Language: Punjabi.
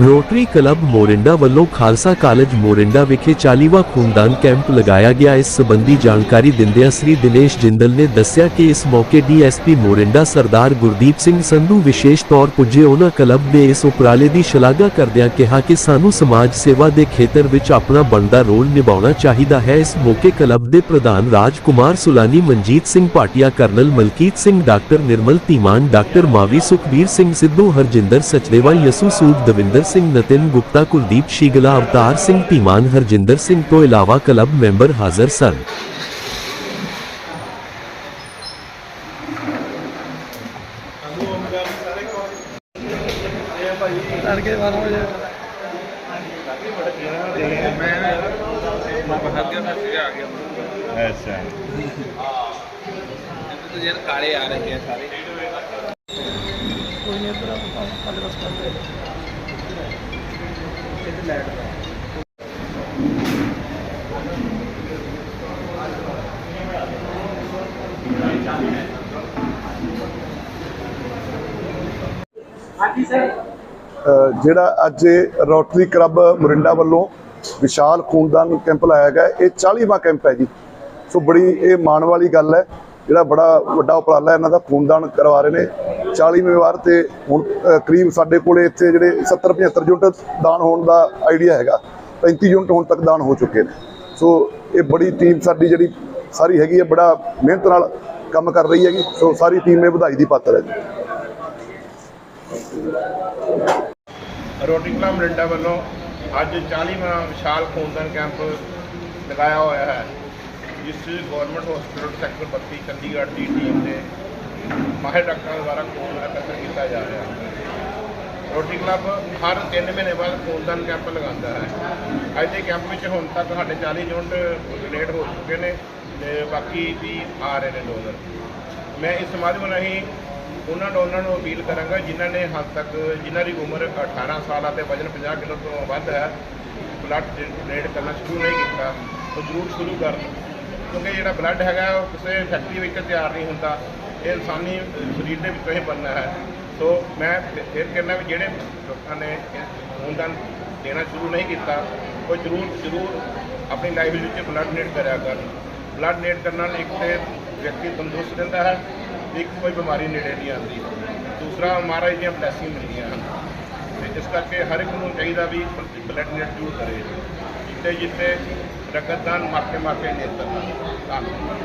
ਰੋਟਰੀ ਕਲੱਬ ਮੋਰਿੰਡਾ ਵੱਲੋਂ ਖਾਲਸਾ ਕਾਲਜ ਮੋਰਿੰਡਾ ਵਿਖੇ 40ਵਾਂ ਖੂਨਦਾਨ ਕੈਂਪ ਲਗਾਇਆ ਗਿਆ। ਇਸ ਸਬੰਧੀ ਜਾਣਕਾਰੀ ਦਿੰਦਿਆਂ ਸ੍ਰੀ ਦਿਨੇਸ਼ ਜਿੰਦਲ ਨੇ ਦੱਸਿਆ ਕਿ ਇਸ ਮੌਕੇ ਡੀਐਸਪੀ ਮੋਰਿੰਡਾ ਸਰਦਾਰ ਗੁਰਦੀਪ ਸਿੰਘ ਸੰਧੂ ਵਿਸ਼ੇਸ਼ ਤੌਰ ਪੁੱਜੇ। ਉਹਨਾਂ ਕਲੱਬ ਦੇ ਇਸ ਉਪਰਾਲੇ ਦੀ ਸ਼ਲਾਘਾ ਕਰਦਿਆਂ ਕਿਹਾ ਕਿ ਸਾਨੂੰ ਸਮਾਜ ਸੇਵਾ ਦੇ ਖੇਤਰ ਵਿੱਚ ਆਪਣਾ ਬਣਦਾ ਰੋਲ ਨਿਭਾਉਣਾ ਚਾਹੀਦਾ ਹੈ। ਇਸ ਮੌਕੇ ਕਲੱਬ ਦੇ ਪ੍ਰਧਾਨ Raj Kumar Sulani, Manjit Singh Bhatia, colonel Malkit Singh, doctor Nirmal Dhiman, doctor Mavi Sukhbir Singh Sidhu, Harjinder Sachdeva, Yasu Sood Davinder Singh Nitin Gupta Kuldeep Shigla Avtar Singh Dhiman Harjinder Singh तो इलावा क्लब मेंबर हाजिर सन। काले आ रहे हैं। सारे ਕੋਈ ਨਹੀਂ ਇਧਰ ਪੰਜ ਬਸ ਜਿਹੜਾ ਅੱਜ ਰੋਟਰੀ ਕਲੱਬ ਮੁਰਿੰਡਾ ਵੱਲੋਂ ਵਿਸ਼ਾਲ ਖੂਨਦਾਨ ਕੈਂਪ ਲਾਇਆ ਗਿਆ, ਇਹ 40ਵਾਂ ਕੈਂਪ ਹੈ ਜੀ। ਸੋ ਬੜੀ ਇਹ ਮਾਣ ਵਾਲੀ ਗੱਲ ਹੈ, ਜਿਹੜਾ ਬੜਾ ਵੱਡਾ ਉਪਰਾਲਾ ਇਹਨਾਂ ਦਾ ਖੂਨਦਾਨ ਕਰਵਾ ਰਹੇ ਨੇ। 40ਵੀਂ ਵਾਰ ਤੇ ਹੁਣ ਕਰੀਬ ਸਾਡੇ ਕੋਲੇ ਇੱਥੇ ਜਿਹੜੇ 70 75 ਯੂਨਿਟ ਦਾਨ ਹੋਣ ਦਾ ਆਈਡੀਆ ਹੈਗਾ 35 ਯੂਨਿਟ ਹੁਣ ਤੱਕ ਦਾਨ ਹੋ ਚੁੱਕੇ ਨੇ। ਸੋ ਇਹ ਬੜੀ ਟੀਮ ਸਾਡੀ ਜਿਹੜੀ ਸਾਰੀ ਹੈਗੀ ਹੈ ਬੜਾ ਮਿਹਨਤ ਨਾਲ ਕੰਮ ਕਰ ਰਹੀ ਹੈਗੀ, ਸੋ ਸਾਰੀ ਟੀਮ ਇਹ ਵਧਾਈ ਦੀ ਪਾਤਰ ਹੈ ਜੀ। ਰੋਟਰੀ ਕਲੱਬ ਮਰਿੰਡਾ ਵੱਲੋਂ ਅੱਜ 40ਵਾਂ ਵਿਸ਼ਾਲ ਖੂਨਦਾਨ ਕੈਂਪ ਲਗਾਇਆ ਹੋਇਆ ਹੈ, ਜਿਸ ਗਵਰਨਮੈਂਟ ਹਸਪੀਟਲ ਸੈਕਟਰ 32 ਚੰਡੀਗੜ੍ਹ ਦੀ ਟੀਮ ਦੇ ਮਾਹਿਰ ਡਾਕਟਰਾਂ ਦੁਆਰਾ ਖੂਨ ਦਾ ਇਕੱਤਰ ਕੀਤਾ ਜਾ ਰਿਹਾ ਹੈ। ਰੋਟਰੀ ਕਲੱਬ ਹਰ 3 ਮਹੀਨੇ ਬਾਅਦ ਖੂਨਦਾਨ ਕੈਂਪ ਲਗਾਉਂਦਾ ਹੈ। ਅੱਜ ਦੇ ਕੈਂਪ ਵਿੱਚ ਹੁਣ ਤੱਕ ਸਾਡੇ 40 ਯੂਨਿਟ ਡੋਨੇਟ ਹੋ ਚੁੱਕੇ ਨੇ ਤੇ ਬਾਕੀ ਵੀ ਆ ਰਹੇ ਨੇ ਡੋਨਰ। ਮੈਂ ਇਸ ਮਾਧਿਅਮ ਰਾਹੀਂ ਉਹਨਾਂ ਡੋਨਰਾਂ ਨੂੰ ਅਪੀਲ ਕਰਾਂਗਾ ਜਿਨ੍ਹਾਂ ਨੇ ਹਾਲ ਤੱਕ ਜਿਨ੍ਹਾਂ ਦੀ ਉਮਰ 18 ਸਾਲ ਅਤੇ ਵਜ਼ਨ 50 ਕਿਲੋ ਤੋਂ ਵੱਧ ਹੈ, ਬਲੱਡ ਡੋਨੇਟ ਕਰਨਾ ਸ਼ੁਰੂ ਨਹੀਂ ਕੀਤਾ, ਉਹ ਜ਼ਰੂਰ ਸ਼ੁਰੂ ਕਰਨ। ਕਿਉਂਕਿ ਜਿਹੜਾ ਬਲੱਡ ਹੈਗਾ, ਉਹ ਕਿਸੇ ਫੈਕਟਰੀ ਵਿੱਚ ਤਿਆਰ ਨਹੀਂ ਹੁੰਦਾ। ਇਹ ਇਨਸਾਨੀ ਸਰੀਰ ਦੇ ਵਿੱਚੋਂ ਹੀ ਬਣਨਾ ਹੈ। ਸੋ ਮੈਂ ਫਿਰ- ਕਹਿੰਦਾ ਵੀ ਜਿਹੜੇ ਲੋਕਾਂ ਨੇ ਖੂਨਦਾਨ ਦੇਣਾ ਸ਼ੁਰੂ ਨਹੀਂ ਕੀਤਾ, ਉਹ ਜ਼ਰੂਰ ਜ਼ਰੂਰ ਆਪਣੀ ਲਾਈਫ ਵਿੱਚ ਬਲੱਡ ਡੋਨੇਟ ਕਰਿਆ ਕਰਨ। ਬਲੱਡ ਡੋਨੇਟ ਕਰਨ ਨਾਲ ਇੱਕ ਤੇ ਵਿਅਕਤੀ ਤੰਦਰੁਸਤ ਰਹਿੰਦਾ ਹੈ, ਇੱਕ ਕੋਈ ਬਿਮਾਰੀ ਨੇੜੇ ਨਹੀਂ ਆਉਂਦੀ। ਦੂਸਰਾ, ਮਹਾਰਾਜ ਦੀਆਂ ਬਲੈਸਿੰਗ ਮਿਲਦੀਆਂ ਹਨ। ਤੇ ਇਸ ਕਰਕੇ ਹਰ ਇੱਕ ਨੂੰ ਚਾਹੀਦਾ ਵੀ ਬਲੱਡ ਡੋਨੇਟ ਜ਼ਰੂਰ ਕਰੇ। ਜਿੱਥੇ ਜਿੱਥੇ ਰਕਤਦਾਨ ਮਾਰ ਕੇ ਨੇਤਰ ਧੰਨਵਾਦ।